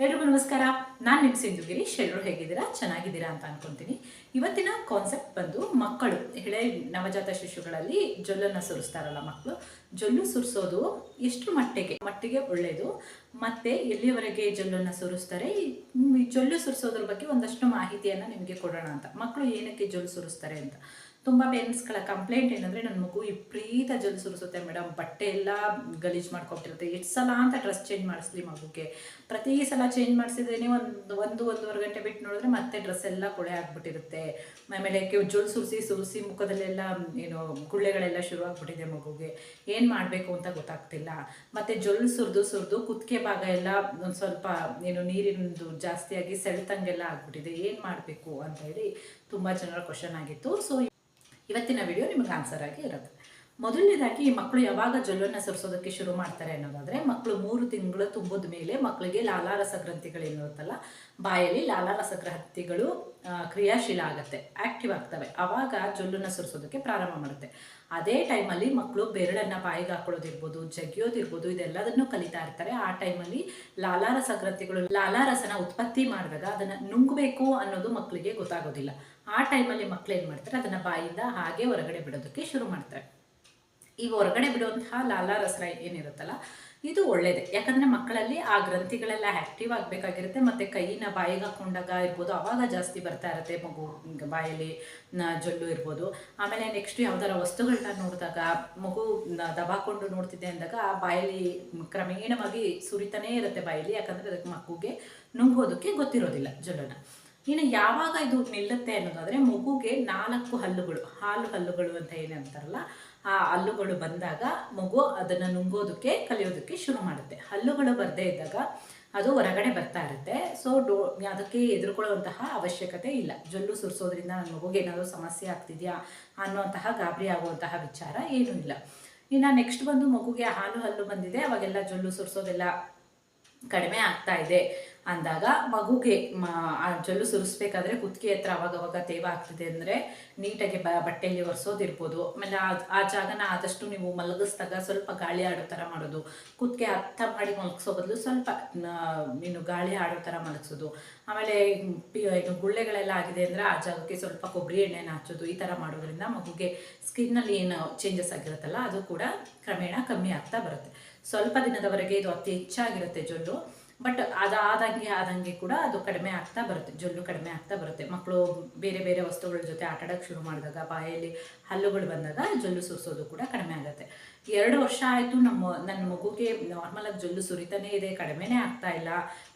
ಎಲ್ರಿಗೂ ನಮಸ್ಕಾರ. ನಾನು ನಿಮ್ಮ ಸಿಂಧುಗಿರಿ ಎಲ್ಲರೂ ಹೇಗಿದ್ದೀರಾ? ಚೆನ್ನಾಗಿದ್ದೀರಾ ಅಂತ ಅನ್ಕೊಂತೀನಿ. ಇವತ್ತಿನ ಕಾನ್ಸೆಪ್ಟ್ ಬಂದು ಮಕ್ಕಳು ಎಳೆ ನವಜಾತ ಶಿಶುಗಳಲ್ಲಿ ಜೊಲ್ಲನ್ನು ಸುರಿಸ್ತಾರಲ್ಲ ಮಕ್ಕಳು ಜೊಲ್ಲು ಸುರಿಸೋದು ಎಷ್ಟು ಮಟ್ಟಿಗೆ? ಮಟ್ಟಿಗೆ ಒಳ್ಳೆಯದು ಮತ್ತೆ ಎಲ್ಲಿಯವರೆಗೆ ಜೊಲ್ಲನ್ನು ಸುರಿಸ್ತಾರೆ? ಜೊಲ್ಲು ಸುರಿಸೋದ್ರ ಬಗ್ಗೆ ಒಂದಷ್ಟು ಮಾಹಿತಿಯನ್ನು ನಿಮಗೆ ಕೊಡೋಣ ಅಂತ. ಮಕ್ಕಳು ಏನಕ್ಕೆ ಜೊಲ್ಲು ಸುರಿಸ್ತಾರೆ ಅಂತ? ತುಂಬ ಪೇರೆಂಟ್ಸ್ಗಳ ಕಂಪ್ಲೇಂಟ್ ಏನಂದರೆ, ನನ್ನ ಮಗು ವಿಪರೀತ ಜಲ್ ಸುರಿಸುತ್ತೆ ಮೇಡಮ್ ಬಟ್ಟೆ ಎಲ್ಲ ಗಲೀಜು ಮಾಡ್ಕೊಟ್ಟಿರುತ್ತೆ. ಎಷ್ಟು ಸಲ ಅಂತ ಡ್ರೆಸ್ ಚೇಂಜ್ ಮಾಡಿಸ್ಲಿ ಮಗುಗೆ. ಪ್ರತಿ ಸಲ ಚೇಂಜ್ ಮಾಡಿಸಿದ್ರೇನೆ ಒಂದು ಒಂದು, ಒಂದೂವರೆ ಗಂಟೆ ಬಿಟ್ಟು ನೋಡಿದ್ರೆ ಮತ್ತೆ ಡ್ರೆಸ್ ಎಲ್ಲ ಕೊಳೆ ಆಗ್ಬಿಟ್ಟಿರುತ್ತೆ. ಆಮೇಲೆ ಕೆಲವು ಜೊಲ್ ಸುರಿಸಿ ಸುರಿಸಿ ಮುಖದಲ್ಲೆಲ್ಲ, ಏನು, ಗುಳ್ಳೆಗಳೆಲ್ಲ ಶುರು ಆಗ್ಬಿಟ್ಟಿದೆ ಮಗುಗೆ. ಏನು ಮಾಡಬೇಕು ಅಂತ ಗೊತ್ತಾಗ್ತಿಲ್ಲ. ಮತ್ತು ಜೊಲ್ ಸುರಿದು ಸುರಿದು ಕುತ್ತಿಗೆ ಭಾಗ ಎಲ್ಲ ಒಂದು ಸ್ವಲ್ಪ, ಏನು, ನೀರಿನದು ಜಾಸ್ತಿಯಾಗಿ ಸೆಳೆತಂಗೆಲ್ಲ ಆಗ್ಬಿಟ್ಟಿದೆ. ಏನು ಮಾಡಬೇಕು? ಅಂತ ಹೇಳಿ ತುಂಬ ಜನರ ಕ್ವಶನ್ ಆಗಿತ್ತು. ಸೊ ಇವತ್ತಿನ ವಿಡಿಯೋ ನಿಮಗೆ ಆನ್ಸರ್ ಆಗಿ ಇರುತ್ತೆ. ಮೊದಲನೇದಾಗಿ ಮಕ್ಕಳು ಯಾವಾಗ ಜೊಲ್ಲನ್ನು ಸುರಿಸೋದಕ್ಕೆ ಶುರು ಮಾಡ್ತಾರೆ ಅನ್ನೋದಾದ್ರೆ ಮಕ್ಕಳು ಮೂರು ತಿಂಗಳು ತುಂಬಿದ ಮೇಲೆ ಮಕ್ಕಳಿಗೆ ಲಾಲಾರಸ ಗ್ರಂಥಿಗಳೇನಿರುತ್ತಲ್ಲ ಬಾಯಲ್ಲಿ ಲಾಲಾರಸ ಗ್ರಂಥಿಗಳು ಕ್ರಿಯಾಶೀಲ ಆಗುತ್ತೆ, ಆಕ್ಟಿವ್ ಆಗ್ತವೆ. ಆವಾಗ ಜೊಲ್ಲನ್ನು ಸುರಿಸೋದಕ್ಕೆ ಪ್ರಾರಂಭ ಮಾಡುತ್ತೆ. ಅದೇ ಟೈಮಲ್ಲಿ ಮಕ್ಕಳು ಬೆರಳನ್ನು ಬಾಯಿಗೆ ಹಾಕೊಳ್ಳೋದಿರ್ಬೋದು ಜಗಿಯೋದಿರ್ಬೋದು ಇದೆಲ್ಲದನ್ನು ಕಲಿತಾ ಇರ್ತಾರೆ. ಆ ಟೈಮಲ್ಲಿ ಲಾಲಾರಸ ಗ್ರಂಥಿಗಳು ಲಾಲಾರಸನ ಉತ್ಪತ್ತಿ ಮಾಡಿದಾಗ ಅದನ್ನು ನುಂಗಬೇಕು ಅನ್ನೋದು ಮಕ್ಕಳಿಗೆ ಗೊತ್ತಾಗೋದಿಲ್ಲ. ಆ ಟೈಮಲ್ಲಿ ಮಕ್ಕಳು ಏನು ಮಾಡ್ತಾರೆ, ಅದನ್ನು ಬಾಯಿಂದ ಹಾಗೆ ಹೊರಗಡೆ ಬಿಡೋದಕ್ಕೆ ಶುರು ಮಾಡ್ತಾರೆ. ಈ ಹೊರಗಡೆ ಬಿಡುವಂತಹ ಲಾಲಾ ರಸರ ಏನಿರುತ್ತಲ್ಲ, ಇದು ಒಳ್ಳೇದೇ. ಯಾಕಂದರೆ ಮಕ್ಕಳಲ್ಲಿ ಆ ಗ್ರಂಥಿಗಳೆಲ್ಲ ಆ್ಯಕ್ಟಿವ್ ಆಗಬೇಕಾಗಿರುತ್ತೆ, ಮತ್ತು ಕೈನ ಬಾಯಿಗೆ ಹಾಕೊಂಡಾಗ ಇರ್ಬೋದು ಆವಾಗ ಜಾಸ್ತಿ ಬರ್ತಾ ಇರುತ್ತೆ ಮಗು ಬಾಯಲ್ಲಿ ಜೊಲ್ಲು ಇರ್ಬೋದು. ಆಮೇಲೆ ನೆಕ್ಸ್ಟ್ ಯಾವ್ದಾರ ವಸ್ತುಗಳನ್ನ ನೋಡಿದಾಗ, ಮಗು ದಬಾಕೊಂಡು ನೋಡ್ತಿದ್ದೆ ಅಂದಾಗ ಆ ಬಾಯಲ್ಲಿ ಕ್ರಮೇಣವಾಗಿ ಸುರಿತಾನೇ ಇರುತ್ತೆ ಬಾಯಲ್ಲಿ, ಯಾಕಂದರೆ ಅದಕ್ಕೆ ಮಗುಗೆ ನುಂಗೋದಕ್ಕೆ ಗೊತ್ತಿರೋದಿಲ್ಲ ಜೊಲ್ಲನ್ನು. ಇನ್ನು ಯಾವಾಗ ಇದು ನಿಲ್ಲುತ್ತೆ ಅನ್ನೋದಾದರೆ ಮಗುಗೆ ನಾಲ್ಕು ಹಲ್ಲುಗಳು, ಹಾಲು ಹಲ್ಲುಗಳು ಅಂತ ಏನಂತಾರಲ್ಲ ಆ ಹಲ್ಲುಗಳು ಬಂದಾಗ ಮಗು ಅದನ್ನು ನುಂಗೋದಕ್ಕೆ, ಕಲಿಯೋದಕ್ಕೆ ಶುರು ಮಾಡುತ್ತೆ. ಹಲ್ಲುಗಳು ಬರದೇ ಇದ್ದಾಗ ಅದು ಹೊರಗಡೆ ಬರ್ತಾ ಇರುತ್ತೆ. ಸೊ ಡೋ, ಅದಕ್ಕೆ ಎದುರುಕೊಳ್ಳುವಂತಹ ಅವಶ್ಯಕತೆ ಇಲ್ಲ. ಜೊಲ್ಲು ಸುರಿಸೋದ್ರಿಂದ ನನ್ನ ಮಗುಗೆ ಏನಾದರೂ ಸಮಸ್ಯೆ ಆಗ್ತಿದೆಯಾ ಅನ್ನುವಂತಹ ಗಾಬರಿ ಆಗುವಂತಹ ವಿಚಾರ ಏನೂ ಇಲ್ಲ. ಇನ್ನು ನೆಕ್ಸ್ಟ್ ಬಂದು ಮಗುಗೆ ಹಾಲು ಹಲ್ಲು ಬಂದಿದೆ, ಅವಾಗೆಲ್ಲ ಜೊಲ್ಲು ಸುರಿಸೋದೆಲ್ಲ ಕಡಿಮೆ ಆಗ್ತಾ ಇದೆ. ಅಂದಾಗ ಮಗುಗೆ ಆ ಜೊಲ್ಲು ಸುರಿಸ್ಬೇಕಾದ್ರೆ ಕುತ್ತಿಗೆ ಹತ್ರ ಅವಾಗ ಅವಾಗ ತೇವ ಆಗ್ತಿದೆ ಅಂದರೆ ನೀಟಾಗಿ ಬ, ಬಟ್ಟೆಯಲ್ಲಿ ಒರೆಸೋದಿರ್ಬೋದು. ಆಮೇಲೆ ಆ ಜಾಗನ ಆದಷ್ಟು ನೀವು ಮಲಗಿಸ್ದಾಗ ಸ್ವಲ್ಪ ಗಾಳಿ ಆಡೋ ಥರ ಮಾಡೋದು. ಕುತ್ತಿಗೆ ಅರ್ಥ ಮಾಡಿ ಮಲಗಿಸೋ ಬದಲು ಸ್ವಲ್ಪ ನೀನು ಗಾಳಿ ಆಡೋ ಥರ ಮಲಗಿಸೋದು. ಆಮೇಲೆ ಇದು ಗುಳ್ಳೆಗಳೆಲ್ಲ ಆಗಿದೆ ಅಂದರೆ ಆ ಜಾಗಕ್ಕೆ ಸ್ವಲ್ಪ ಕೊಬ್ಬರಿ ಎಣ್ಣೆನ ಹಚ್ಚೋದು, ಈ ಥರ ಮಾಡೋದ್ರಿಂದ ಮಗುಗೆ ಸ್ಕಿನ್ನಲ್ಲಿ ಏನು ಚೇಂಜಸ್ ಆಗಿರುತ್ತಲ್ಲ, ಅದು ಕೂಡ ಕ್ರಮೇಣ ಕಮ್ಮಿ ಆಗ್ತಾ ಬರುತ್ತೆ. ಸ್ವಲ್ಪ ದಿನದವರೆಗೆ ಇದು ಅತಿ ಹೆಚ್ಚಾಗಿರುತ್ತೆ ಜೊಲ್ಲು. ಬಟ್ ಅದಾದಂಗೆ ಆದಂಗೆ ಕೂಡ ಅದು ಕಡಿಮೆ ಆಗ್ತಾ ಬರುತ್ತೆ, ಜೊಲ್ಲು ಕಡಿಮೆ ಆಗ್ತಾ ಬರುತ್ತೆ. ಮಕ್ಕಳು ಬೇರೆ ಬೇರೆ ವಸ್ತುಗಳ ಜೊತೆ ಆಟಾಡೋಕ್ಕೆ ಶುರು ಮಾಡಿದಾಗ, ಬಾಯಲ್ಲಿ ಹಲ್ಲುಗಳು ಬಂದಾಗ ಜೊಲ್ಲು ಸುರಿಸೋದು ಕೂಡ ಕಡಿಮೆ ಆಗುತ್ತೆ. ಎರಡು ವರ್ಷ ಆಯಿತು ನಮ್ಮ, ನನ್ನ ಮಗುಗೆ ನಾರ್ಮಲಾಗಿ ಜೊಲ್ಲು ಸುರಿತಾನೇ ಇದೆ, ಕಡಿಮೆನೇ ಆಗ್ತಾ ಇಲ್ಲ.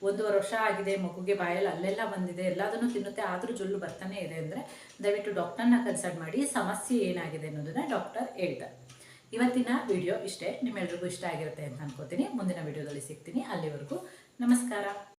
ಒಂದೂವರೆ ವರ್ಷ ಆಗಿದೆ, ಮಗುಗೆ ಬಾಯಲ್ಲಿ ಅಲ್ಲೆಲ್ಲ ಬಂದಿದೆ, ಎಲ್ಲದನ್ನು ತಿನ್ನುತ್ತೆ, ಆದರೂ ಜೊಲ್ಲು ಬರ್ತಾನೆ ಇದೆ ಅಂದರೆ ದಯವಿಟ್ಟು ಡಾಕ್ಟರ್ನ ಕನ್ಸಲ್ಟ್ ಮಾಡಿ, ಸಮಸ್ಯೆ ಏನಾಗಿದೆ ಅನ್ನೋದನ್ನ ಡಾಕ್ಟರ್ ಹೇಳ್ತಾರೆ. ಇವತ್ತಿನ ವಿಡಿಯೋ ಇಷ್ಟೇ ನಿಮ್ಮೆಲ್ರಿಗೂ ಇಷ್ಟ ಆಗಿರುತ್ತೆ ಅಂತ ಅನ್ಕೋತೀನಿ. ಮುಂದಿನ ವಿಡಿಯೋದಲ್ಲಿ ಸಿಗ್ತೀನಿ. ಅಲ್ಲಿವರೆಗೂ ನಮಸ್ಕಾರ.